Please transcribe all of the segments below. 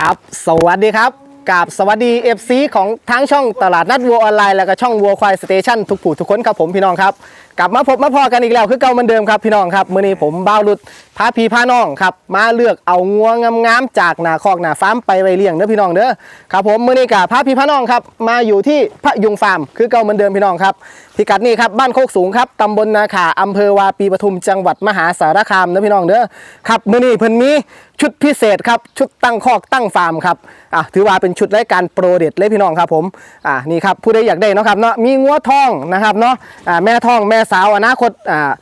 ครับ สวัสดีครับกับสวัสดี FC ของทั้งช่องตลาดนัดวัวออนไลน์ แล้วก็ช่องวัวควายสเตชันทุกผู้ทุกคนครับผมพี่น้องครับ กลับมาพบมาพอกันอีกแล้วคือเก่าเหมือนเดิมครับพี่น้องครับมื้อนี้ผมบ้าวรุดพาพี่พาน้องครับมาเลือกเอางัวงามๆจากหนาคอกหนาฟาร์มไปไว้เลี้ยงเด้อพี่น้องเด้อครับผมมื้อนี้กับพาพี่พาน้องครับมาอยู่ที่พระยุงฟาร์มคือเก่าเหมือนเดิมพี่น้องครับพิกัดนี่ครับบ้านโคกสูงครับตำบลนาขาอำเภอวาปีปทุมจังหวัดมหาสารคามเด้อพี่น้องเด้อครับมื้อนี้เพิ่นมีชุดพิเศษครับชุดตั้งคอกตั้งฟาร์มครับอะถือว่าเป็นชุดรายการโปรเด็ดเลยพี่น้องครับผมอ่านี่ครับผู้ใดอยากได้นาะครับเนาะมีงัวทองนะครับเนาะอ่าแม่ทองแม่สาวอนาคตอ่า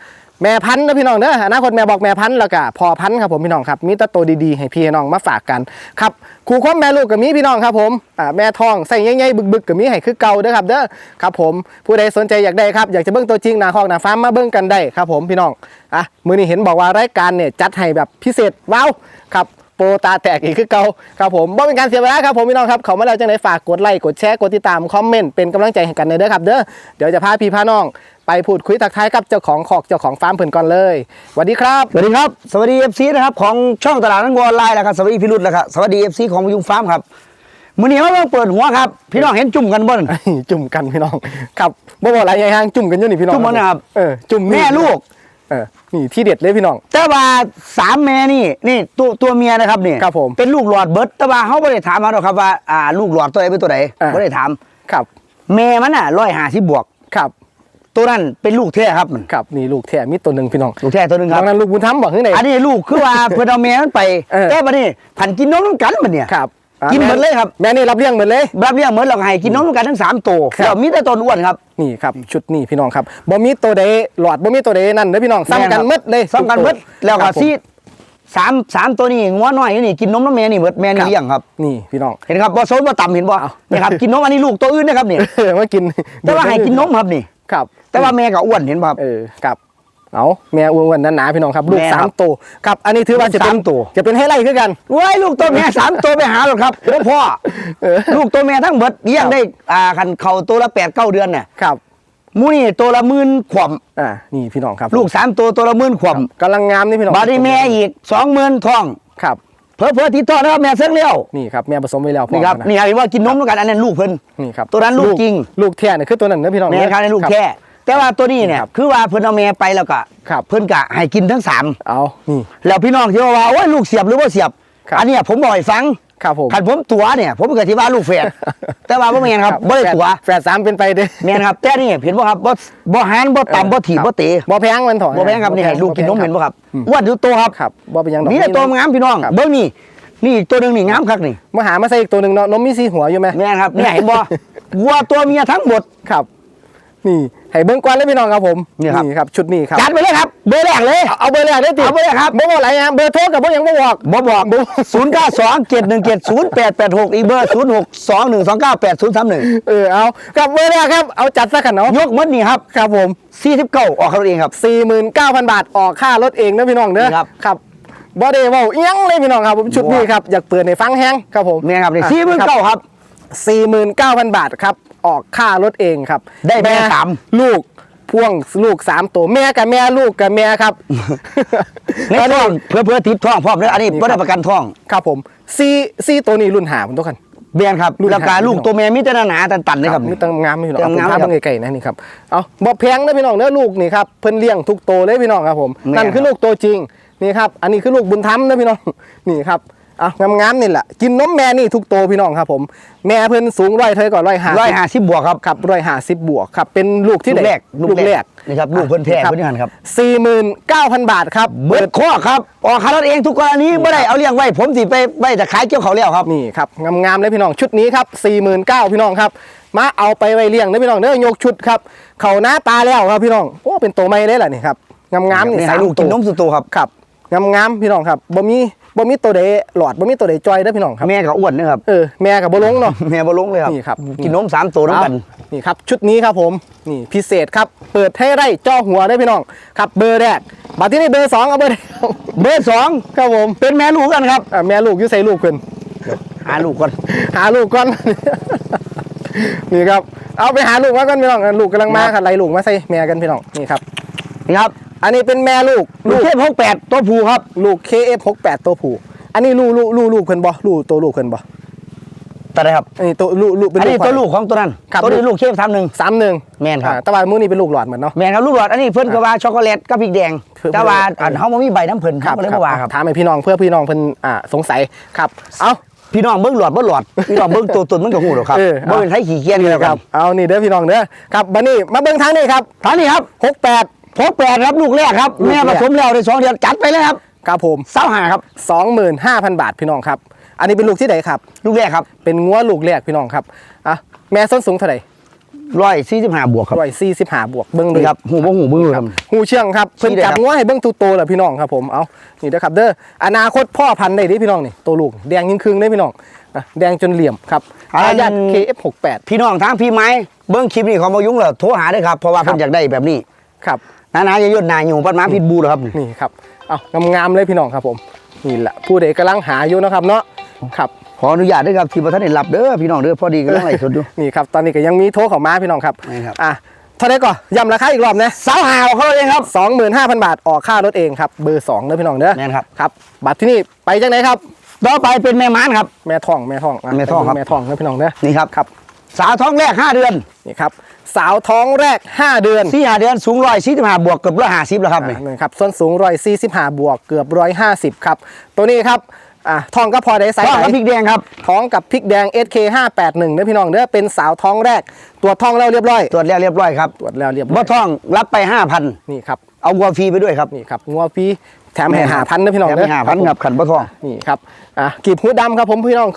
แม่พันธุ์นะพี่น้องเด้ออนาคตแม่บอกแม่พันธุ์แล้วก็พอพันธุ์ครับผมพี่น้องครับมีแตโตวดีๆให้พี่น้องมาฝากกันครับครูคมแม่ลูกกับมีพี่น้องครับผมอ่าแม่ทองใส่ใหญ่ๆบึกๆกับมีให้คือเก่าเด้อครับเด้อครับผมผู้ใดสนใจอยากได้ครับอยากจะเบิ่งตัวจริงหนาคอกหนาฟ้าร์มมาเบิ่งกันได้ครับผมพี่น้องอะมื้อนี้เห็นบอกว่ารายการเนี่ยจัดให้แบบพิเศษว้าวครับโปรตาแตกอีกคือเก่าครับผมบ่เป็นการเสียเวลาครับผมพี่น้องครับเขามาแล้วจังไหนฝากกดไลค์กดแชร์กดติดตามคอมเมนต์เป็นกำลังใจให้กันเด้อครับเด้อเดี๋ยวจะพาพี่พาน้อง ไปพูดคุยทักทายกับเจ้าของขอกเจ้าของฟาร์มเพิ่นก่อนเลยสวัสดีครับ สวัสดีครับ สวัสดีเอฟซีนะครับของช่องตลาดนักวัวออนไลน์แล้วครับสวัสดีพี่รุดแล้วครับสวัสดีเอฟซีของยุงฟาร์มครับมื้อนี้เราเปิดหัวครับ พี่น้องเห็นจุ่มกันบ่น จุ่มกันพี่น้องครับบ่บอกอะไรใหญ่ห้างจุ่มกันอยู่นี่พี่น้องจุ่มกันนะครับ เออจุ่มนี่แม่ลูก เออนี่ที่เด็ดเลยพี่น้อง แต่ว่าสามแม่นี่นี่ตัวตัวเมียนะครับนี่ครับผมเป็นลูกหลอดเบิร์ดแต่ว่าเขาไม่ได้ถามมาหรอกครับว่าอ่าลูกหลอดตัวไหนเป็นตัวไหนอ่า ไม่ได้ถาม ครับ แม่มันอะร้อยห้าสิบบวก ครับ ตัวนั้นเป็นลูกแท้ครับมันครับนี่ลูกแท้มีตัวหนึ่งพี่น้องลูกแท้ตัวหนึงคดัรับงนั้นลูกบุญธรรมบอกข้างในอันนี้ลูกคือว่าเพื่อนเอาแม่มันไปเออแต่บัดนี้ผันกินนมน้ำกันมันเนี่ยครับอะกินหมดเลยครับแม่นี่รับเลี้ยงหมดเลยรับเรียกเหมือนเราให้กินนมน้ำกันทั้งสามตัวครับแล้วมีแต่ตัวอ้วนครับนี่ครับชุดนี่พี่น้องครับบ่มีตัวใดหลอดบ่มีตัวใดนั่นเด้อพี่น้องซ้ำกันหมดเลยซ้ำกันหมดแล้วคก็รับผมซีดสามสามตัวนี้งัวน้อยอยู่นี่กินนมน้ำแม่นี่หมดแม่นี่เลี้ยงครับนี่พี่น้องเห็นครับบ่โซนบ่ต่ำเห็นบ่เอานี่ครับกินนมอันนี้ลูกตัวอื่นนะครับนี่เออมากินแต่ว่าให้กินนมครับนี่ ครับ แต่ว่าแม่ก็อ้วนเห็นบ่ครับเออครับเอาแม่อ้วนๆหนาๆพี่น้องครับ ลูกแม่สาครัมบตัวครับ อันนี้ถือว่าจะเป็นสามตัวจะเป็นให้ไล่คือกันเว้ยลูกตัวแม่สามตัวไปหาหรอกครับบ่พ่อเออลูกตัวแม่ทั้งหมดเลี้ยงครับได้อ่าคันเขาตัวละแปดเก้าเดือนน่ะครับหมูนี่ตัวละหมื่นขวบอ่านี่พี่น้องครับ ลูกสามตัวตัวละหมื่นขวบกำลังงามนี่พี่น้องบาดนี้แม่อีกสองหมื่นทองครับ เพิ่อๆติดต่อนะครับแม่เสื้อเลี้ยวนี่ครับแม่ผสมไว้แล้วพร้อนี่มครับนะนี่ครับเห็นว่ากินนมด้วยกันอันนั้นลูกเพิ่น นี่ครับตัวนั้นลูกจริง ลูกแท้เนี่ยคือตัวนั้นนะพี่น้องแม่ครับในลูกแค่แต่ว่าตัวนี้เนี่ยครับคือว่าเพิ่นเอาแม่ไปแล้วก็ครับเพิ่นกะให้กินทั้งสามเอานี่ แล้วพี่น้องที่ว่าว่าโอ้ยลูกเสียบหรือว่าเสียบ ครับ อันเนี้ยผมบอกให้ฟัง ครับผมคันผมตัวเนี่ย ผมก็ที่ว่าลูกแฝดแต่ว่าบ่แม่นครับบ่ได้ตัวแฝดสามเป็นไปเด้อแม่นครับแต่นี่เห็นบ่ครับบ่บ่หันบ่ต่ำบ่ถีบบ่เตะบ่แพงมันถอนบ่แพงครับนี่ให้ลูกกินนมเห็นบ่ครับอืมอ้วนอยู่โตครับครับบ่เป็นหยังดอกมีแต่ตัวงามพี่น้องครับเบิ่งนี่นี่อีกตัวหนึงนี่งามคักนี่มาหามาใส่อีกตัวหนึ่งเนาะนมมีสีหัวอยู่ไหมแม่นครับเนี่ยเห็นบ่วัวตัวเมียทั้งหมดครับ นี่ให้เบิ้งกวนเลยพี่น้องครับผมนี่ครับ ครับชุดนี้ครับจัดไปเลยครับ เบอร์แรกเลยเอาเอาเบอร์แรกได้ติเอาเบอร์แรกครับบ่บอกอะไรนะเบอร์โทรกับบ่ยังบ่บอกบ่บอกศูนย์เก้าสองเจ็ดหนึ่งเจ็ดศูนย์แปดแปดหกอีกเบอร์ศูนย์หกสองหนึ่งสองเก้าแปดศูนย์สามหนึ่งเออเอากับเบอร์แรกครับเอาจัดซะกันเนาะยกมัดนี่ครับครับผมสี่สิบเก้าออกเขาเองครับ49,000บาทออกค่ารถเองนะพี่น้องเด้อนี่ครับครับบ่ได้เว้าอิหยังเลยพี่น้องครับผมชุดนี้ครับอยากเปิดในฟังแฮงครับผมเนี่ยครับนี่สี่หมื่นเก้าครับ49,000 บาทครับ ออกค่ารถเองครับได้แม่สามลูกพ่วงลูกสามตัวแม่กับแม่ลูกกับแม่ครับในท้องเพื่อเพื่อติดท้องพร้อมเลยอันนี้นี่ครับไม่ได้ประกันท้องครับผมซีซีตัวนี้รุ่นหาผมต้องกันเบียนครับรุ่นแล้วก็หาลูกตัวเมียมิตรหนาๆตันๆเลยครับนี่ต้องงามพี่น้องเอาต้องผมงามพาเลยครับเบิ่งไกลๆนะนี่ครับเอาบ่แพงนะพี่น้องเนื้อลูกนี่ครับเพิ่นเลี้ยงทุกโตวเลยพี่น้องครับผมแม่นั่นคือครับลูกตัวจริงนี่ครับอันนี้คือลูกบุญธรรมนะพี่น้องนี่ครับเอางามๆนี่แหละกินนมแม่นี่ทุกโตวพี่น้องครับผม แม่เพิ่นสูงร้อยเท่าก่อนร้อยห้าร้อยห้าสิบบวกครับครับร้อยห้าสิบบวกครับเป็นลูกที่ลูกแรกลูกแรกนี่ครับลูกเพิ่นแพ้เพิ่นนี่หันครับสี่หมื่นเก้าพันบาทครับเบิดข้อครับออกคารถเองทุกกรณีไม่ได้เอาเลี้ยงไว้ ผมสิไปไปแต่ขายเกี่ยวเขาแล้วครับนี่ครับงามๆเลยพี่น้องชุดนี้ครับ49,000พี่น้องครับมาเอาไปไว้เลี้ยงนะพี่น้องเด้อยกชุดครับเขาหน้าตาแล้วครับพี่น้องโอ้เป็นตัวไม่เลยล่ะนี่ครับงามๆนี่นี่สาให้มลูกกินนมสุดโตครับครับงามๆพี่น้องครับบ่มี บ่มีตัวใดหลอดบ่มีตัวใดจอยเด้อพี่น้องครับแม่ก็อ้วนนะครับเออแม่กับบ่ลงเนาะแม่บ่ลงเลยครับนี่ครับกินนมสามตัวน้ำกันเอานี่ครับชุดนี้ครับผมนี่พิเศษครับเปิดให้ไร่จ่อหัวได้อพี่น้องครับเบอร์แรกบัดที่นี่เบอร์สองเอาเบอร์เดียวเบอร์สองครับผมเป็นแม่ลูกกันครับอะแม่ลูกอยู่ใส่ลูกเพิ่นหาลูกก่อนหาลูกก่อนนี่ครับเอาไปหาลูกมาก่อนพี่น้องลูกกำลังมาค่ะไล่ลูกมาใส่แม่กันพี่น้องนี่ครับ นี่ครับ อันนี้เป็นแม่ลูกลูลูกกเทพหกแปดตัวผู้ครับ ลูก KF68 ตัวผู้อันนี้ลูกลูกลูกลูกเพิ่นบ่ลูกตัวลูกเพิ่นบ่แต่ไรครับอันนี้ตัวลูกลูกเป็นอันนี้ควายตัวลูกของตัวนั้นครับตัวนี้ลูกเข้มทำหนึ่งสามหนึ่งแม่นครับอ่าแต่ว่ามื้อนี้เป็นลูกหลอดเหมือนเนาะแม่นครับลูกหลอดอันนี้เพิ่นก็ว่าช็อกโกแลตกับพริกแดงเพิ่นแต่ว่าเพิ่นอันเฮาบ่มีใบน้ำเพิ่นครับก็เลยบ่ว่าครับถามให้พี่น้องเพื่อพี่น้องเพิ่นอ่าสงสัยครับเอ้าพี่น้องเบิ่งหลอดบ่หลอดพี่น้องเบิ่งตัวตนมันก็ฮู้หรอกครับเออบ่เป็นไผขี้เกียจกันแล้วคครัรับบเอานี่เด้อพี่น้องเด้อครับบัดนี้มาเบิ่งทางนี้ครับทางนี้ครับ 68พกแปดครับลูกแรกครับลูกแรแม่กผสมแล้วได้สองเดือนจัดไปเลยครับครับผมเศร้าหาครับ25,000 บาทพี่น้องครับ อันนี้เป็นลูกที่ไหนครับ ลูกแรกครับ เป็นงัวลูกแรกพี่น้องครับอะแม่ส้นสูงเท่าไหร่ร้อยสี่สิบห้าบวกครับร้อยสี่สิบห้าบวกเบิ้งดูนี่ครับหูบ่หูเบิ่งดูครับหูเชื่องครับเพิ่นชี้ได้จับครับงัวให้เบิ้งตูโตแหละพี่น้องครับผมเอานี่เด้อครับเด้ออนาคตพ่อพันธุ์ได้เดิพี่น้องนี่ตัวลูกแดงยิ่งครึ่งได้พี่น้องอะแดงจนเหลี่ยมครับอายัด KF68 พี่น้องทางพี่ไม้เบิ้งคลิปนี้ของมายุ่งเหรอโทรหาได้ครับเพราะว่าครับเพิ่นอยากได้แบบนี้ครับ นานาจะยดนาอยู่ปันหมาพิษบูเหรอครับนี่ครับเอางามๆเลยพี่น้องครับผมนี่แหละผู้ใดกำลังหาอยู่นะครับเนาะครับขออนุญาตด้วยครับที่ประธานได้รับเด้อพี่น้องเด้อพอดีกำลังไล่สดอยู่นี่ครับตอนนี้ก็ยังมีโทรเข้ามาพี่น้องครับนี่ครับอะเท่าไหร่ก่อนย้ำราคาอีกรอบนะสาวหาวเขาเลยครับ25,000บาทออกค่ารถเองครับเบอร์2เด้อพี่น้องเด้อแม่นครับครับบัตรที่นี่ไปจังไหนครับต่อไปเป็นแม่ม้านครับแม่ทองแม่ทองะแม่ทองครับแม่ทองเด้อพี่น้องเด้อนี่ครับครับสาวท้องแรก5เดือนนี่ครับ สาวท้องแรก 5 เดือนสี่หาเดือนสูงร้อยสี่สิบห้าบวกเกือบร้อยห้าสิบแล้วครับนี่อ่านี่ครับส่วนสูง145บวกเกือบ150ครับ ตัวนี้ครับอะทองก็พอได้ไซส์ท้องไหนกับพริกแดงครับท้องกับพริกแดง SK 581เด้อพี่น้องเด้อเป็นสาวท้องแรกตรวจท้องแล้วเรียบร้อย ตรวจแล้วเรียบร้อยครับตรวจแล้วเรียบร้บ่อยท้องรับไปห้าพันนี่ครับเอาวัวฟรีไปด้วยครับนี่ครับงัวฟรีแถมให้หาพันเด้อพี่น้องแถมเด้ให้ห้าพันครับขันบ่ท้อง นี่ครับ อะกีบหูดำครับผมพี่น้อง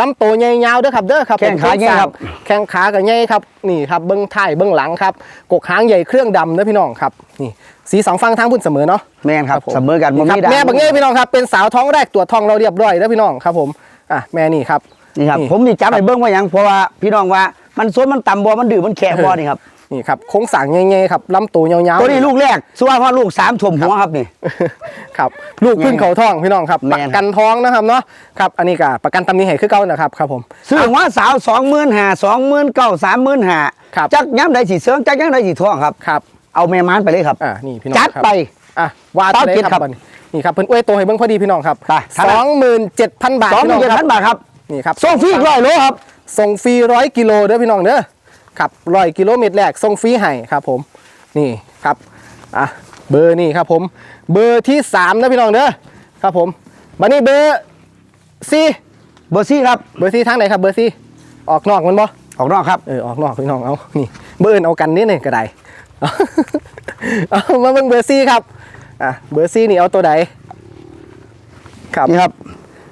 ลำโตวใหญ่ยาวเด้อครับเด้อครับแข้งขาใหญ่ครับ แข้งขากับใหญ่ครับนี่ครับเบิ้งท้ายเบิ้งหลังครับกกหางใหญ่เครื่องดำเด้อพี่น้องครับนี่สีสองฟังทางพุ่นเสมอเนาะแม่นครับผมเสมอกันบ่นี่ครับมีด่างแม่บักเงี้ยพี่น้องครับเป็นสาวท้องแรกตรวจท้องเราเรียบร้อยเด้อพี่น้องครับผมอะแม่นี่ครับนี่ครับผมนี่จับไปเบิ้งว่าหยังเพราะว่าพี่น้องว่ามันซนมันต่ำบ่มันดื้อมันแข็งบ่นี่ครับ นี่ครับโค้งสร้างใหญ่ๆครับลำตัวยาวๆตัวนี้ลูกแรกสุวรรณพ่อลูกสามถ่วมหัวครับนี่ ครับ ลูกพึ่งเขาท้องพี่น้องครับ แม่ประนกันท้องนะครับเนาะครับอันนี้ก็ประกันตำหนิให้คือเก่านะครับครับผม ซื้อหัวสาวสองหมื่นห้าสองหมื่นเก้าสามหมื่นห้าครับ จักย้ำใดสีเสริงจักย้ำใดสีท้องครับ ครับเอาแม่ม้านไปเลยครับ อ่านี่พี่น้องจัดครับไป อะว่าเต้าตัวไหนเจ็ดคครัรับบบัดนี้นี่ครับเพิ่นอ้วยตัวให้เบิ่งพอดีพี่น้องครับไปเท่าไหร่สองหมื่นเจ็ดพันบาทสองหมื่นพี่เจ็ดน้พันบาทครับนี่ครับส่งฟรีอีกร้อยโลครับ ส่งฟรีร้อยกิโลเด้อพี่น้องเด้อ ครับร้อยกิโลเมตรแรกส่งฟรีให้ครับผมนี่ครับอะเบอร์นี่ครับผมเบอร์ที่สามนะพี่น้องเด้อครับผมบัดนี้เบอร์สี่เบอร์ซี่ครับเบอร์สี่ทางไหนครับเบอร์สี่ออกนอกมันบ่ออกนอกครับเออออกนอกพี่น้องเอานี่เบอร์อื่นเอากันนิดหนึ่งก็ได้เอาเอามาเบิ่งเบอร์ซี่ครับอะเบอร์ซี่นี่เอาตัวใดครับนี่ครับ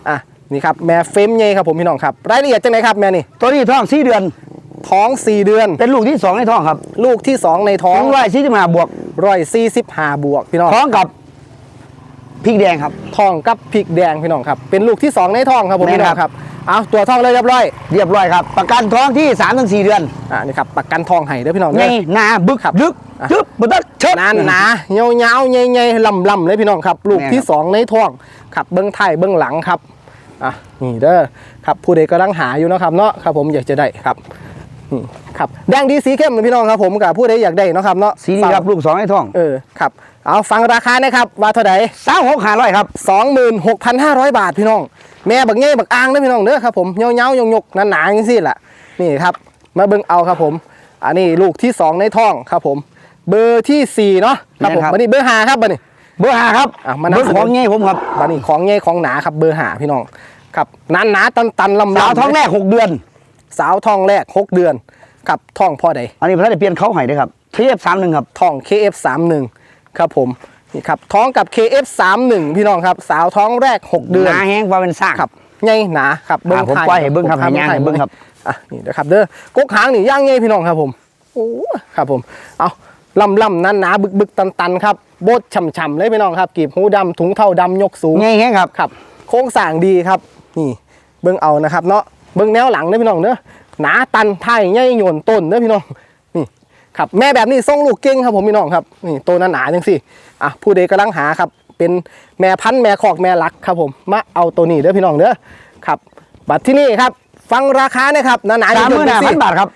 อะนี่ครับแม่เฟมใหญ่ครับผมพี่น้องครับรายละเอียดจังไหนครับแม่นี่ตัวนี้ท้องสี่เดือน ท้อง 4 เดือน เป็นลูกที่สองในท้องครับลูกที่ 2 ในท้องสองร้อยสี่สิบห้าบวกร้อยสี่สิบห้าบวกพี่น้องท้องกับพริกแดงครับ ท้องกับพริกแดงพี่น้องครับเป็นลูกที่ 2 ในท้องครับผมแม่นพี่น้องคครับรับเอาตัวท้องเลยเรียบร้อยเรียบร้อยครับ ประกันท้องที่สามถึงสี่เดือนอะนี่ครับประกันทองให้เด้อพี่น้องไงเด้อ หนาบึกครับดึกอะ จึ๊บบึกเชิดนานหนาเงาเงาๆใหญ่ๆลำลำๆเลยพี่น้องครับ ลูกแม่นที่ครับสองในท้องครับเบื้องท้ายเบื้องหลังครับอะนี่เด้อครับผู้ใดกำลังหาอยู่เนาะครับเนาะครับผมอยากจะได้ครับนี่ ครับแดงดีสีเข้มเลยพี่น้องครับผมกับผู้ใดอยากได้เนาะครับเนาะสีนี้ครับลูกสองในท้องเออครับเอาฟังราคานะครับว่าเท่าไหร่สาวหกห้าร้อยครับสองหมื่นหกพันห้าร้อยบาทพี่น้อง แม่บักเง่บักอ่างเด้อพี่น้องเด้อครับผมเงาเงาๆยงยกๆหนาๆอย่างนี้แหละนี่ครับมาเบิ่งเอาครับผม อันนี้ลูกที่สองในท้องครับผม เบอร์ที่สี่เนาะครับผมแม่นครับบันนี้เบอร์ห้าครับบันนี้เบอร์ห้าครับอะมานับเบอร์ของไงผมครับบันนี้ของใหญ่ของหนาครับเบอร์ห้าพี่น้องครับหนาหนาๆตันตันๆลำๆสาวท้องแรกหกเดือน อันนี้พระจะเปลี่ยนเขาให้ด้วยครับเทียบสามหนึ่งครับท้อง KF31 ครับผมนี่ครับท้องกับ KF31 พี่น้องครับ สาวท้องแรก 6 เดือนหนาแห้งว่าเป็นซากครับใหญ่หนาครับอ่าผมท้ยปล่อยให้เบิ่งครับผมให้ย่างให้เบิ่งครับอะนี่นะครับเด้อกกหางนี่ย่างใหญ่พี่น้องครับผมโอ้ครับผมเอาลำลำหนาหนาบึกบึกตันตันครับโบดฉ่ำฉ่ำเลยพี่น้องครับกีบหูดำถุงเท่าดำยกสูงไงแห้งครับครับ โค้งสร้างดีครับ นี่เบิ้งเอานะครับ เนาะ เบิ้งแนวหลังเด้อพี่น้องเด้อหนาตันไทยใหญ่โยนต้นเด้อพี่น้องนี่ครับแม่แบบนี้ทรงลูกเก่งครับผมพี่น้องครับนี่โตหนาๆจังสิอะผู้ใดกำลังหาครับ เป็นแม่พันธุ์แม่คอกแม่ลักครับผมมาเอาตัวนี้เด้อพี่น้องเด้อครับ บัตรที่นี่ครับ ฟังราคานะครับหนาๆสามหมื่นห้าพันบาทครับ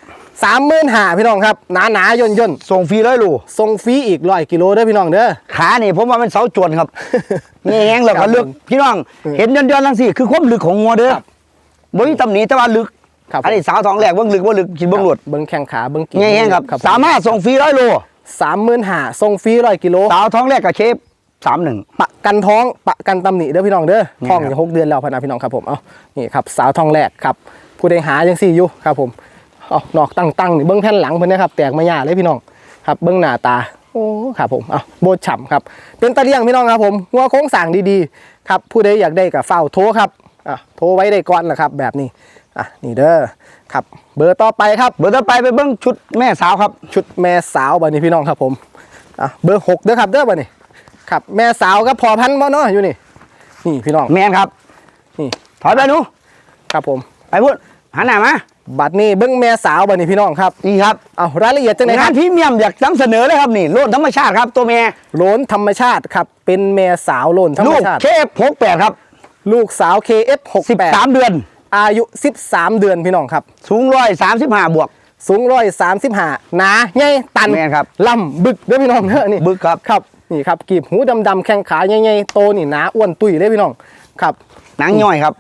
สามหมื่นห้าพี่น้องครับหนาหนาๆย่นย่นส่งฟรีร้อยโลๆส่งฟรีอีกร้อยกิโลเด้อพี่น้องเด้อขานี่ผมว่ามันเสาจวนครับแง่งแล้วครัก็บลึกพี่น้องอืมเห็นย้อนๆลังสิคือความลึกของงัวเด้อครั บบ่มีตำหนิแต่ว่าลึก ครับอันนี้สาวทองแหลกเบิ่งลึกบ่ลึกกินเบิ่งหลดเบิ้งแข้งขาเบิ้งกีแง่งครับ สามารถส่งฟรีร้อยโลสามหมื่นห้าส่งฟรีร้อยกิโลสาวท้องแรกกับเชฟสามหนึ่งประกันท้องประกันตำหนิเด้อพี่น้องเด้อนี่ท้องครับจะหกเดือนแล้วพะนะพี่น้องครับผมเอานี่ครับสาวท้องแรกครับ ผู้ใดหายังสี่อยู่ครับผมเอานอกตั้งตั้งนี่เบิ้งแผ่นหลังเพิ่นนะครับแตกมาหยาเลยพี่น้องครับเบิ้งหน้าตาโอ้ครับผมเอาโบดฉ่ำครับเป็นตะเลียงพี่น้องครับผมหัวโค้งสั่งดีๆครับผู้ใดอยากได้กับเฝ้าโทรครับ อะโทรไว้ได้ก่อนแหละครับ แบบนี้อะนี่เด้อครับ เบอร์ต่อไปครับ เบอร์ต่อไปไปเบิ้งชุดแม่สาวครับ ชุดแม่สาวบัดนี้พี่น้องครับผมอะเบอร์หกเด้อครับเด้อบัดนี้ครับ แม่สาวกับพอพันธุ์บ่เนาะอยู่นี่ นี่พี่น้องแมนครับ นี่ถอยไปหนูครับผม ไปพูดหันหน้ามาบัดนี้เบิ้งแม่สาวบัดนี้พี่น้องครับนี่ครับเอารายละเอียดจังไหนคงารันบพรีเมียมอยากนำเสนอเลยครับนี่โลดธรรมชาติครับตัวแม่โหลนธรรมชาติครับเป็นแม่สาวโหลนธรรลูมกชาติ เคฟหกแปดครับ ลูกสาวสิบ KF68 สามเดือน อายุ 13 เดือนพี่น้องครับ สูงร้อยสามสิบห้าบวก สูงร้อยสามสิบห้าหนาใหญ่ตันแม่นครับ ลำบึกเด้อพี่น้องเด้อนี่บึกครับ ครับนี่ครับกีบหูดำๆแข้งขาใหญ่ๆโตนี่หนาอ้วนตุ้ยเลยพี่น้องครับ หนังย่อยครับ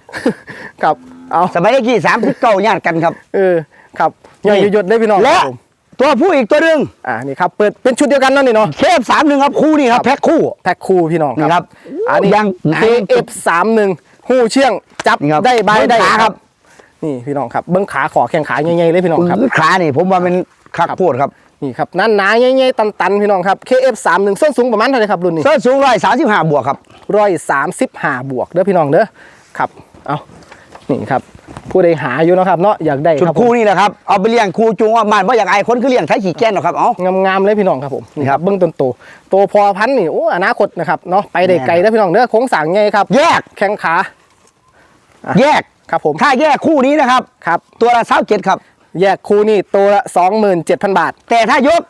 ครับเอาสมัยกี้สามสิบเก้าญาติกันครับ เออครับย่อยหยุดเลยพี่น้องและครับผม ตัวผู้อีกตัวหนึ่งอ่านี่ครับเปิดเป็นชุดเดียวกันเนั่นนี่เนาะเคฟสามหนึ่งครับคู่นี่ครับแพ็คคู่แพ็คคู่พี่น้องนี่ครับอันนี้ยังหนา KF สามหนึ่งหูเชื่องจับนี่ครับได้ใบเบิ้งได้ขาครับ นี่พี่น้องครับเบิ้งขาขอแข้งขาใหญ่ๆเลยพี่น้องครับขานี่ผมว่าเป็นคักโพดครับนี่ครับนั่นหนาใหญ่ๆตันๆพี่น้องครับ KF สามหนึ่งส้นสูงประมาณเท่าไหร่ครับรุ่นนี้เส้นสูงร้อยสามสิบห้าบวกครับร้อยสามสิบห้าบวกเด้อพี่น้องเด้อครับเอานี่ครับ ผู้ใดหาอยู่เนาะครับเนาะอยากได้ชุดครับคู่นี่แหละครับเอาไปเลี้ยงครูจูงว่ามันว่าอยากอายคนคือเลี้ยงไทยขี่แก้นหรอกครับเอางามๆเลยพี่น้องครับผมนี่ครับเบื้องต้นโตโตพอพันธุ์นี่โอ้อนาคตนะครับเนาะไปได้ไกลแน่เด้อพี่น้องเด้อโค้งสร้างไงครับ แยกแข้งขาอะแยก ครับผมถ้าแยกคู่นี้นะครับ ครับ ตัวละเศร้าเจ็ดครับ แยกคู่นี่ตัวละ27,000 บาท แต่ถ้ายก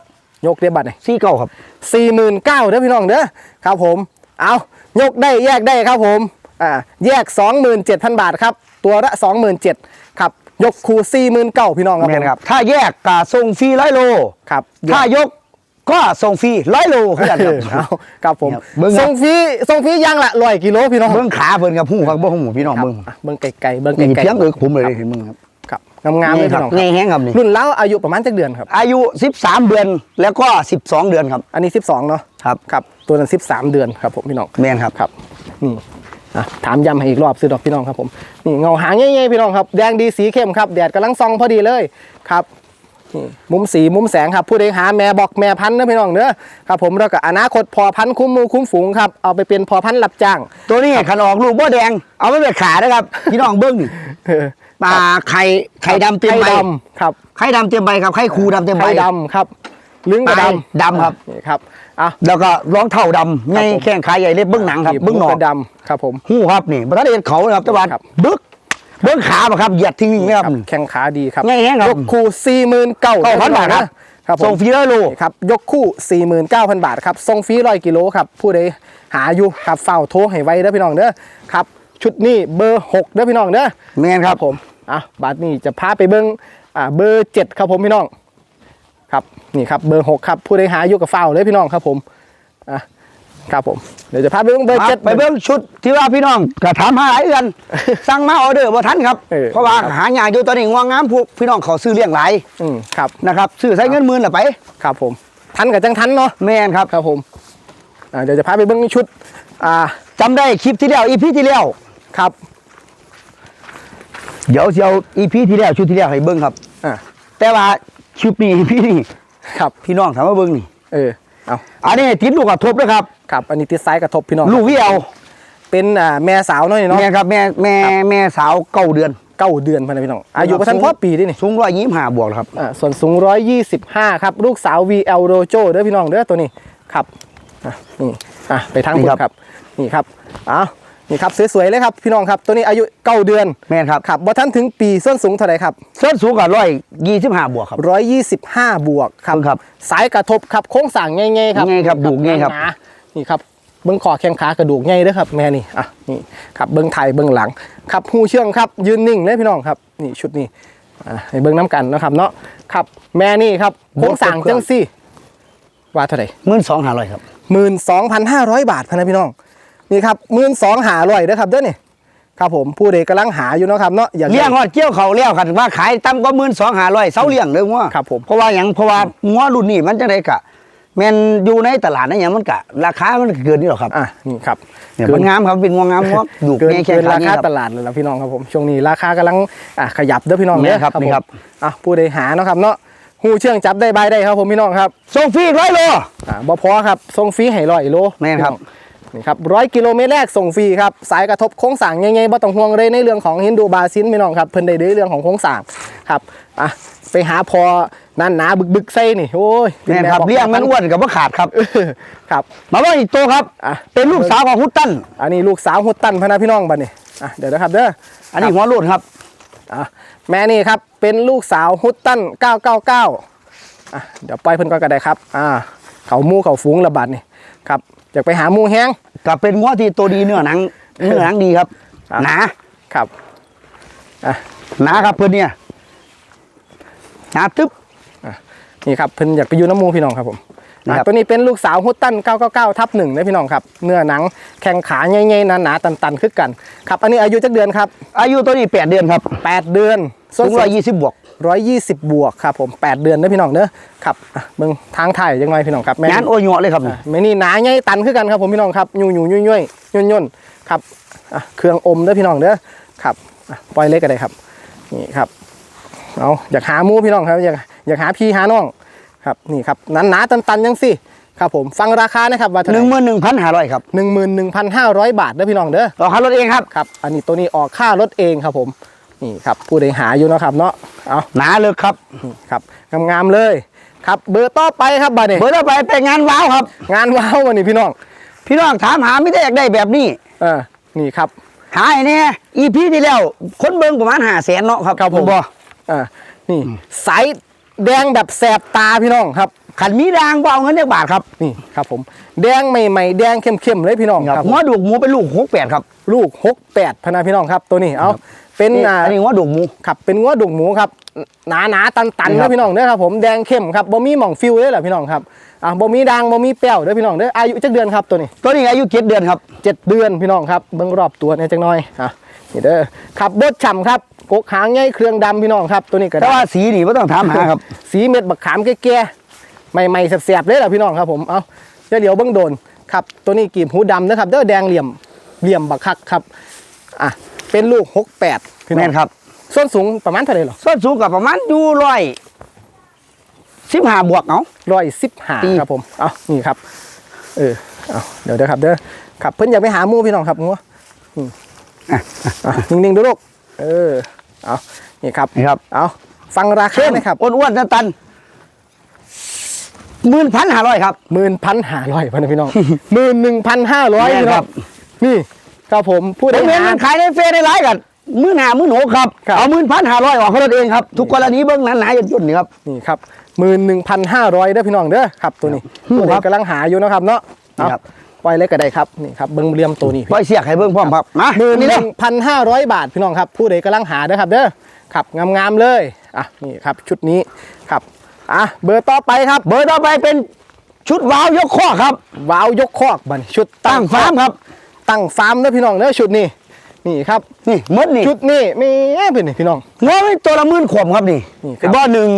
ยกได้บัตรซี่เก้าครับ สี่หมื่นเก้าเด้อพี่น้องเด้อครับผมเอายกได้แยกได้ครับผมอ่าแยก 27,000 บาทครับ ตัวละ27,000ครับยกคู49,000พี่น้องครับแมผนมครับ ถ้าแยกกะส่งฟรีร้อยโล ครับถ้ายกก็ส่งฟรีร้อยโลคือกันเอครับอเอาครับผมครับเบิ่งครับ ส่งฟรีส่งฟรีอย่างละร้อยกิโลพี่น้องเบิ้งขาเพิ่นกับหูครับเบิ้งหูพี่น้องครับเบิ้งอะเบิ้งไกลๆเบิ้งนี่ไกลเทียงเอิกผมเลยเห็นมึงครับๆครับงามๆเลยคพี่รับน้องแง่แห้งครับนี่รุ่นเล้าอายุประมาณจักเดือนครับ อายุ 13 เดือนแล้วก็ 12 เดือนครับ อันนี้ 12 เนาะครับ ครับ ตัวนั้น 13 เดือนครับผมพี่น้องแมนครับ ครับนี่อะ ถามย้ำให้อีกรอบซื้อดอกพี่น้องครับผมนี่เงาหางใหญ่ๆพี่น้องครับแดงดีสีเข้มครับแดดกำลังส่องพอดีเลยครับนี่มุมสีมุมแสงครับผู้ใดหาแม่บอกแม่พันธุ์นะพี่น้องเนอะครับผมแล้วก็อนาคตพอพันธุ์คุ้มหมูคุ้มฝูงครับเอาไปเป็นพอพันธุ์รับจ้าง ตัวนี้ขันออกลูกบ่แดง เอาไม่เป็นขานะครับ พี่น้องเบิ้งนี่เออปลาไข่ไข่ดำเต็มใบไข่ดำครับไข่ดำเต็มใบครับไข่คูดำเต็มใบไข่ดำครับ ลึงกระดปลายำดำครับนี่ครับอะแล้วก็รองเท้าดำไงครับผมแข้งขาใหญ่เล็บเบิ้งหนังครับเบิ้งหนอกกระดำครับผมหูครับนี่บรัเดนเขานะครับตะวันครับบึกเบิ้งขาบ่ครับเหยียดทิ้งๆนะครับครับแข้งขาดีครับไงแห้งครับยกคู่สี่หมื่นเก้าเก้าพันบาทครับครับผมส่งฟรีร้อยโลนี่ครับยกคู่49,000บาทครับส่งฟรีร้อยกิโลครับผู้ใดหาอยู่ครับเฝ้าโทรให้ไว้เด้อพี่น้องเด้อครับ ชุดนี้เบอร์6เด้อพี่น้องเด้อแมนครับผมอะบาทนี้จะพาไปเบิ้งอ่าเบอร์7ครับผมพี่น้อง ครับนี่ครับเบอร์6ครับผู้ใดหาอยู่กับเฝ้าเลยพี่น้องครับผมอะครับผมเดี๋ยวจะพาไปเบิ้งเบอร์ครับเจ็ดไปเบิ้งชุดที่ว่าพี่น้องก็ถามหาหลายเดือนสั่งมาออเดอร์บ่ทันครับเออเพราะว่าหายากอยู่ตอนนี้งวงงามพวกพี่น้องเขาซื้อเลี้ยงหลายอืมครับนะครับซื้อใช้เงินหมื่นละไปครับผมทันกับจังทันเนาะแมนครับครับผมอ่าเดี๋ยวจะพาไปเบิ้งชุด อ่าจำได้คลิปที่แล้วอีพีที่แล้วครับ เดี๋ยวสิเชียวอีพีที่แล้วชุดที่แล้วให้เบิ้งครับอ่าแต่ว่า ชุดนี้อีพีนี้ครับพี่น้องถามว่าเบิ้งนี่เออเอาอันนี้ติดลูกกระทบด้วยครับครับ อันนี้ติดซ้ายกระทบพี่น้องลูกวิเอลเป็นอ่าแม่สาวน้อยเนาะแม่ครับแม่แม่แม่สาวเก้าเดือนเก้าเดือนพะนะพี่น้องอายุประทันพ่อปีด้วยนี่สูงร้อยยี่สิบห้าบวกครับอ่าส่วนสูงร้อยยี่สิบห้าครับ ลูกสาว VL Rojo เด้อพี่น้องเด้อตัวนี้ครับอะนี่อะไปทางนี่คุณครับครับ นี่ครับอ้าว นี่ครับสวยๆเลยครับพี่น้องครับตัวนี้อายุเก้าเดือนแม่นครับครับบ่ทันถึงปีส้นสูงเท่าไหร่ครับส้นสูงกับร้อยยี่สิบห้าบวกครับร้อยยี่สิบห้าบวกครับครับ สายกระทบครับโค้งสั่งง่ายๆครับง่ายครับดูง่ายครับหนาๆนี่ครับเบิ้งคอแข้งขากระดูกง่ายเด้อครับแม่นี่อะนี่ครับเบิ้งไทยเบิ้งหลังครับหูเชื่องครับยืนนิ่งเลยพี่น้องครับนี่ชุดนี้อะให้เบิ่งน้ำกันเนาะครับเนาะครับแม่นี่ครับโค้งสั่งจังซี่ว่าเท่าไหร่หมื่นสองห้าร้อยครับหมื่นสองพันห้าร้อยบาทพะนะพี่น้อง นี่ครับหมื่นสองหาร้อยเด้อครับเด้อนี่ครับผมผู้ใดกำลังหาอยู่เนาะครับเนาะอยากได้เลี้ยงหอดเกี้ยวเขาเลี้ยวกันว่าขายต่ำกว่าหมื่นสองห้าร้อยเสาเลี้ยงเลยงัวครับผมเพราะว่าอย่างเพราะว่างัวรุ่นนี้มันจะได้กะแม่นอยู่ในตลาดนั่นอย่างมันกะราคามันเกินนี่หรอกครับอะนี่ครับเนี่ยมันงามครับเป็นงัวงามงัวอยู่เกินในแค่เกินขารานี้คาครับตลาดเลยแล้วพี่น้องครับผมช่วงนี้ราคากำลังอะขยับเด้อพี่น้องแม่เด้อครับนี่ครับผมอะผู้ใดหาเนาะครับเนาะหูเชื่องจับได้ใบได้ครับผมพี่น้องครับส่งฟรีร้อยโลอ่าบ่พอครับส่งฟรีให้ร้อยโลแม่นครับ นี่ครับร้อยกิโลเมตรแรกส่งฟรีครับสายกระทบโค้งสั่งยังไงบ่ต้องห่วงเลยในเรื่องของฮินดูบาซินพี่น้องครับเพิ่นได้ในเรื่องของโค้งสั่งครับอะไปหาพอนั่นหนาบึกบึกๆใส่นี่โอ้ยแม่นครับป็เลี้ยงมันอ้วนกับว่าขาดครับเออครับ มาว่าอีกตัวครับอะเป็นลูกสาวของฮุตตันอันนี้ลูกสาวฮุตตันพะนะพี่น้องบัดนี้อะเดี๋ยวนะครับเด้ออันนี้หัวโลุดครับอะแม่นี่ครับเป็นลูกสาวฮุตตัน999อะเดี๋ยวปล่อยเพิ่นก่อนก็ได้ครับอ่าเขาหมู่เขาฝูงระบาดนี่ครับ อยากไปหาหมู่แห้งกับเป็นงัวที่ตัวดีเนื้อหนังเนื้อหนังดีครับครับหนาครับอะหนาครับเพื่อนเนี่ยหนาตึ๊บนี่ครับเพิ่นอยากไปอยู่น้ำหมูพี่น้องครับผมนี่อะครับตัวนี้เป็นลูกสาวฮุตตัน 999 ทับหนึ่งนะพี่น้องครับ เนื้อหนังแข้งขาใหญ่ๆหนาๆตันๆ คือกัน ครับ อันนี้อายุจักเดือนครับ อายุตัวนี้แปดเดือนครับ 8 เดือนสูงร้อยยี่สิบบวก ร้อยยี่สิบบวกครับผมแปดเดือนนะพี่น้องเด้อครับอะเบิ่งทางถ่ายยังไงพี่น้องครับแม่งานโอยัวเลยครับอะแม่นี่หนาใหญ่ตันคือกันครับผมพี่น้องครับยู่ยู่ยุ่ยยุ่ยย่นย่นครับอะเครื่องอมเด้อพี่น้องเด้อครับอะปล่อยเล็กก็ได้ครับนี่ครับเอาอยากหาหมูพี่น้องครับอยากอยากหาพี่หาน้องครับนี่ครับหนาหนาตันตันๆยังสิครับผมฟังราคานะครับว่าหนึ่งหมื่นหนึ่งพันห้าร้อยครับหนึ่งหมื่นหนึ่งพันห้าร้อยบาทเด้อพี่น้องเด้อรอค่ารถเองครับครับอันนี้ตัวนี้ออกค่ารถเองครับผม นี่ครับผู้ใดหาอยู่เนาะครับเนาะเอาหนาเลยครับครับงามๆเลย ครับเบอร์ต่อไปครับบัดนี้เบอร์ต่อไปไปงานว้าวครับ งานว้าววันนี้พี่น้อง พี่น้องถามหาไม่ได้อยากได้แบบนี้ เออนี่ครับหายเนี่ยอีพีที่แล้วคนเบิ่งประมาณห้าแสนเนาะครับครับผมบ่อ่านี่สายแดงแบบแสบตาพี่น้องครับขันมีดางบ่เอาเงินจากบาทครับนี่ครับผมแดงใหม่ๆแดงเข้มๆเลยพี่น้องครับหัวดูกหมูเป็นลูกหกแปดครับ ลูกหกแปดพะนาพี่น้องครับ ตัวนี้เอา เป็นอ่าอันนี้หัวดูกหมูครับเป็นงัวดุกหมูครับหนาหนาๆตันตันนี่ครันะบพี่น้องเด้อครับผมแดงเข้มครับบ่มีหม่องฟิวเลยเหรอพี่น้องครับอ่าบ่มีดังบ่มีเปรี้ยวเด้อพี่น้องเด้ออายุจักเดือนครับตัวนี้ ตัวนี้อายุเจ็ดเดือนครับเจ็ดเดือนพี่น้องครับเบิ่งรอบตัวเนี่ยจังน้อยอะนี่เด้อขับเบิดฉ่ำครับกกหางใหญ่เครื่องดำพี่น้องครับตัวนี้ก็แต่ได้ว่าสีนี่ไม่ต้องถามหาครับสีเม็ดบักขามแก่ๆใหม่ๆแสบๆเลยล่ะพี่น้องครับผมเอาเดี๋ยวเดี๋ยวเบิ่งโดนครับตัวนี้กีบหูดำนะครับเด้อแดงเหลี่ยมเหลี่ยมบักคักครับอะ เป็นลูก68พี่น้แม่องนครับส่วนสูงประมาณเท่าไหร่หรอส่วนสูงกับประมาณอยู่ร้อยสิบห้าบวกเอาร้อยสิบห้าปี ครับผมเอานี่ครับ เออเอาเดี๋ยวเด้อครับเด้อครับเพิ่นอยากไปหาหมูพี่น้องครับงัวอืมอะนิ่งๆดูลูกเออเอานี่ครับนี่ครับ เอาฟังราคาหนะครับอ้วนๆตันหมื่นพันห้าร้อยครับ หมื่นพันห้าร้อยพันพี่น้อง หมื่นหนึ่งพันห้าร้อยแม่นพี่น้ครัองบนี่ ครับผมพูดผมเห็นหา มันขายในเฟซในไลน์กันหมื่นห้าหมื่นหกครับครับ เอาหมื่นพันห้าร้อยออกเขาเองครับทุกกรณีเบื้องนั้นหนาๆย่นๆนี่ครับ นี่ครับหมื่นหนึ่งพันห้าร้อยเด้อพี่น้องเด้อครับตัวนี้ครับตัวนี้กำลังหาอยู่นะครับเนาะเอาครับ ปล่อยเลยก็ได้ครับนี่ครับเบิ้งเรียมตัวนี้ปล่อยเสียกให้เบื้องพร้อมครับมาหมื่นนี่หเลนึ่ยงพันห้าร้อยบาทพี่น้องครับ ผู้ใดกำลังหาเด้อครับเด้อครับงามๆเลยอะนี่ครับชุดนี้ครับอะเบอร์ต่อไปครับเบอร์ต่อไปเป็นชุดว้าวยกข้อครับว้าวยกคอกบัดนชุดตั้งฟาร์มครับ ตั้งฟาร์มเด้อพี่น้องเด้อชุดนี้นี่ครับนี่มดนี่ชุดนี้มีเพื่อนนี่พี่น้องงอไม่ตัวละหมื่นขวบครับนี่นี่ครับเป็นบ่อหนึ่ง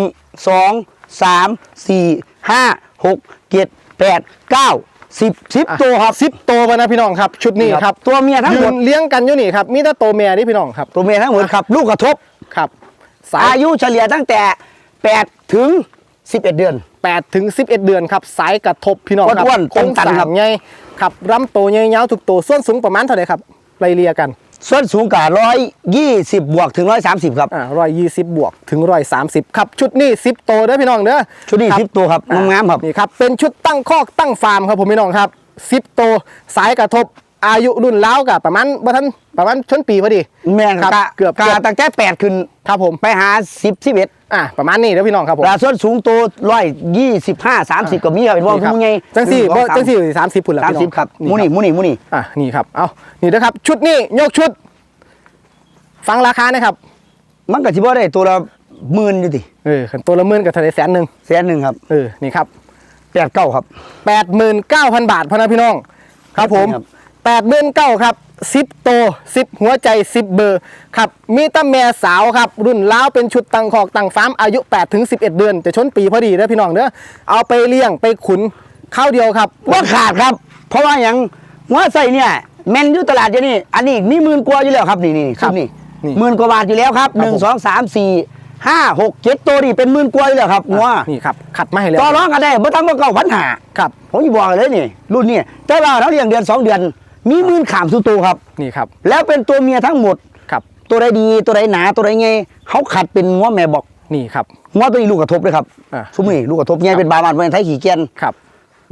สองสามสี่ห้าหกเจ็ดแปดเก้าสิบสิบตัวครับสิบตัวไปนะพี่น้องครับ ชุดนี้นี่คครัรับบตัวเมียทั้งหมดนเลี้ยงกันอยู่นี่ครับมีแต่ตัวเมียนี่พี่น้องครับตัวเมียทั้งหมดครับ ลูกกระทบครับสายอายุเฉลี่ยตั้งแต่แปดถึงสิบเอ็ดเดือน8ถึง11เดือนครับสายกระทบพี่น้องครับอ้วนๆโค้งตันๆครับสามใหญ่ ครับรำโตใหญ่ยาวทุกตัวส่วนสูงประมาณเท่าไหร่ครับไล่เลียกัน ส่วนสูงกว่าร้อยยี่สิบบวกถึงร้อยสามสิบครับ อ่าร้อยยี่สิบบวกถึงร้อยสามสิบครับ ชุดนี้สิบตัวเด้อพี่น้องเด้อชุดนี้ครับสิบตัวครับอ่งามๆครับ นี่ครับ เป็นชุดตั้งคอกตั้งฟาร์มครับผมพี่น้องครับสิบตัวสายกระทบ อายุรุ่นแล้วกับประมาณบ่ทันประมาณชนปีพอดี แม่นครับกะเกือบกะตั้งแต่แปดขึ้นครับผมไปหาสิบสิบเอ็ดอ่าประมาณนี้เด้อพี่น้องครับผม แต่ส่วนสูงตัวร้อยยี่สิบห้าสามสิบก็มีครับเป็นว่านี่ครับทุกไงจังสี่บ่จังสี่สามสิบพุ่นละสามพี่น้สิอบงครับนี่มูนี่มูนี่มูนี่อะนี่ครับเอานี่นะครับ ชุดนี้ยกชุด ฟังราคานะครับมันก็สิบ่ได้ตัวละหมื่นอยู่ดิเออขันตัวละหมื่นกับทะเลแสนหนึ่งแสนหนึ่งครับเออนี่ครับแปดเก้าครับ แปดหมื่นเก้าพันบาทพอนะพี่น้อง ครับผม ครับ แปดหมื่นเก้าครับสิบโตสิบหัวใจสิบเบอร์ครับมีตั้แม่สาวครับ รุ่นล้าวเป็นชุดตังคอกตังฟาร์มอายุ8ถึง11 เดือน จะชนปีพอดีเด้อพี่น้องเด้อเอาไปเลี้ยงไปขุนข้าวเดียวครับว่าขาดครับ เพราะว่าอย่างหัวใส่เนี่ยแมนอยู่ตลาดอยู่นี่ อันนี้มีหมื่นกว่าอยู่แล้วครับนี่นี่ครับนี่นี่หมื่นกว่าบาทอยู่แล้วครับครับหนึ่งผมสองสามสี่ห้าหกเจ็ดตัวนี่เป็นหมื่นกว่าอยู่แล้วครับหัวนี่ครับขัดมาให้แล้วต่อร้องกันได้ไม่ต้องมาเก้าพันหาครับผมจะบอกเลยนี่รุ่นนี้แต่ว่าเราเลี้ยงเดือนสองเดือน มีหมื่นขามสุดตัวครับ นี่ครับ แล้วเป็นตัวเมียทั้งหมดครับตัวใดดีตัวใดหนาตัวใดไงเขาขัดเป็นงัวแม่บอกนี่ครับงัวตัวนี้ลูกกระทบเลยครับอะซุ้มนี่ลูกกระทบไงเป็นบามันเป็นไทยขี่เกียนครับ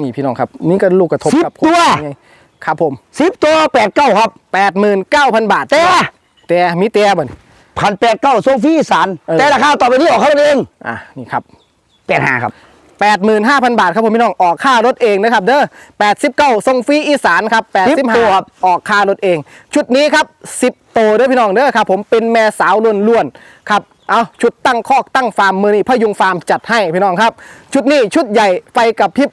นี่พี่น้องครับ นี่ก็ลูกกระทบสิบกับตัวไงครับผมสิบตัวแปดเก้าครับ89,000บาทแต่แต่มีแต่บ่นพันแปดเก้าโซฟีสารเออแต่ราคาต่อไปนี้ออกเขาเองอะนี่ครับแปดห้าครับ 85,000 บาทครับผมพี่น้องออกค่ารถเองนะครับเด้อ89ส่งฟรีอีสานครับ10ตัวครับ85ออกค่ารถเอง ชุดนี้ครับ 10 โตวเด้อพี่น้องเด้อครับผมเป็นแม่สาวล้วนๆครับเอาชุดตั้งคอกตั้งฟาร์มมือนี่พยุงฟาร์มจัดให้พี่น้องครับ ชุดนี้ชุดใหญ่ไฟกับพริบ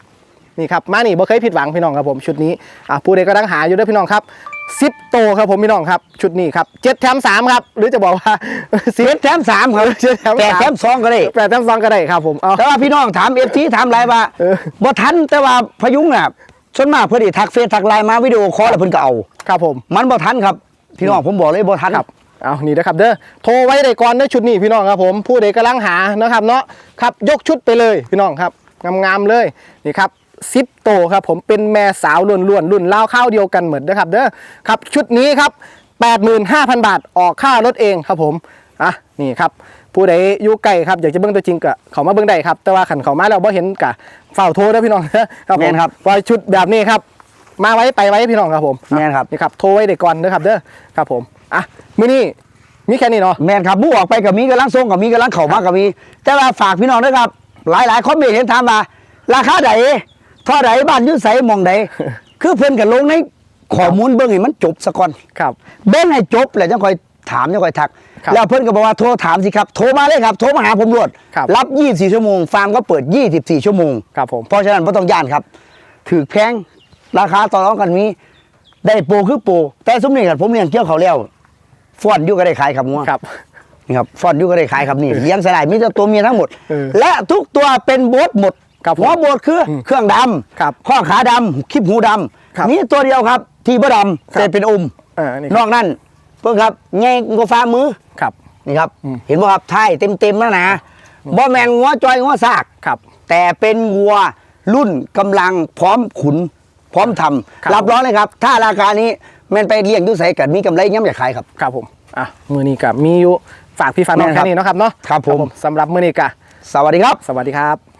นี่ครับมานี่บ่เคยผิดหวังพี่น้องครับผมชุดนี้อะผู้ใดก็ดังหาอยู่เด้อพี่น้องครับ10โตวครับผมพี่น้องครับ ชุดนี้ครับ7แถม3ครับ หรือจะบอกว่าเจ็ดแถมสามครับเจ็ดแถมสามแปดแถมสองก็ได้แปดแถมสองก็ได้ครับผมเอาแต่ว่าพี่น้องถามเอฟทีถามไลน์ว่าเออบ่ทันแต่ว่าพยุงน่ะส่วนมากเพื่อนที่ทักเฟซทักไลน์มาวิดีโอคอลแล้วเพิ่นก็เอาครับผม มันบ่ทันครับพี่น้องผมบอกเลยบ่ทันครับเอานี่นะครับเด้อโทรไว้ได้ก่อนเด้อชุดนี้พี่น้องครับผมผู้ใดกำลังหานะครับเนาะครับยกชุดไปเลยพี่น้องครับงามๆเลยนี่ครับ ซิปโตครับผมเป็นแม่สาวล้วนๆรุ่นเล่าวข้าวเดียวกันเหมือนนะครับเด้อครับชุดนี้ครับ85,000บาทออกค่ารถเองครับผมอะนี่ครับผู้ใดอยู่ไกลครับอยากจะเบิ่งตัวจริงก็เขามาเบิ่งได้ครับ แต่ว่าขันเขามาแล้วบ่เห็นกะเฝ้าโทรเด้อพี่น้องเด้อครับผมแม่นครับว่าชุดแบบนี้ครับ มาไว้ไปไว้พี่น้องครับผมแม่นครับนี่ครับโทรไว้เด็กก่อนนะครับเด้อครับผมอะมื้อนี้มีแค่นี้เนาะแม่นครับผู้ออกไปกับมีกำลังส่งกับมีกำลังเข้ามากับมี แต่ว่าฝากพี่น้องด้วยครับ หลายๆคอมเมนต์เห็นถามมาราคาใด เท่าใดบ้านอยุ่ไสหมองใดคือเพิ่นก็ลงในข้อมูลเบิ่งให้มันจบซะก่อนครับ เบิ่งให้จบแล้วจังค่อยถามจังค่อยทัก ครับแล้วเพิ่นก็บอกว่าโทรถามสิครับ โทรมาเลยครับ โทรมาหาผมรวดครับ รับ 24 ชั่วโมงฟาร์มก็เปิด 24 ชั่วโมง ครับผม เพราะฉะนั้นไม่ต้องย่านครับ ถือแพงราคาต่อรองกันมีได้โปรคือโปรแต่สมนี่ครับผมเลี้ยงเกี่ยวเขาแล้วฟอนอยู่ก็ได้ขายครับงัวครับ นี่ครับฟอนอยู่ก็ได้ขายครับนี่เลี้ยงสลายมีแต่ตัวเมียทั้งหมด เออ และทุกตัวเป็นโบทหมด ครับผมหัวโบทคืออมเครื่องดครับำข้อขาดำคลิปหูดครับำนี่ตัวเดียวครับ ที่บ่ดำครับแต่เป็นอมเออนี่นครับอกนั้นเพิ่งครับแง่ก็ฟ้ามือ ครับ นี่ครับ อืม เห็นบ่ครับไทยเต็มๆแล้วนะบ่แมนงัวจอยงัวซาก ครับ แต่เป็นวัวรุ่นกำลังพร้อมขุน พร้อมทำครับ รับรองเลยครับ ถ้าราคานี้แมันไปเลี้ยงอยุ่ใส่กันมีกำไรย่ำอยากขายครับ ครับผมอะมื้อนี้ก็มีอยู่ฝากพี่ฝากน้องแม่นครัแค่บนี้เนาะครับเนาะครับผม สำหรับมื้อนี้ก็สวัสดีครับ สวัสดีครับ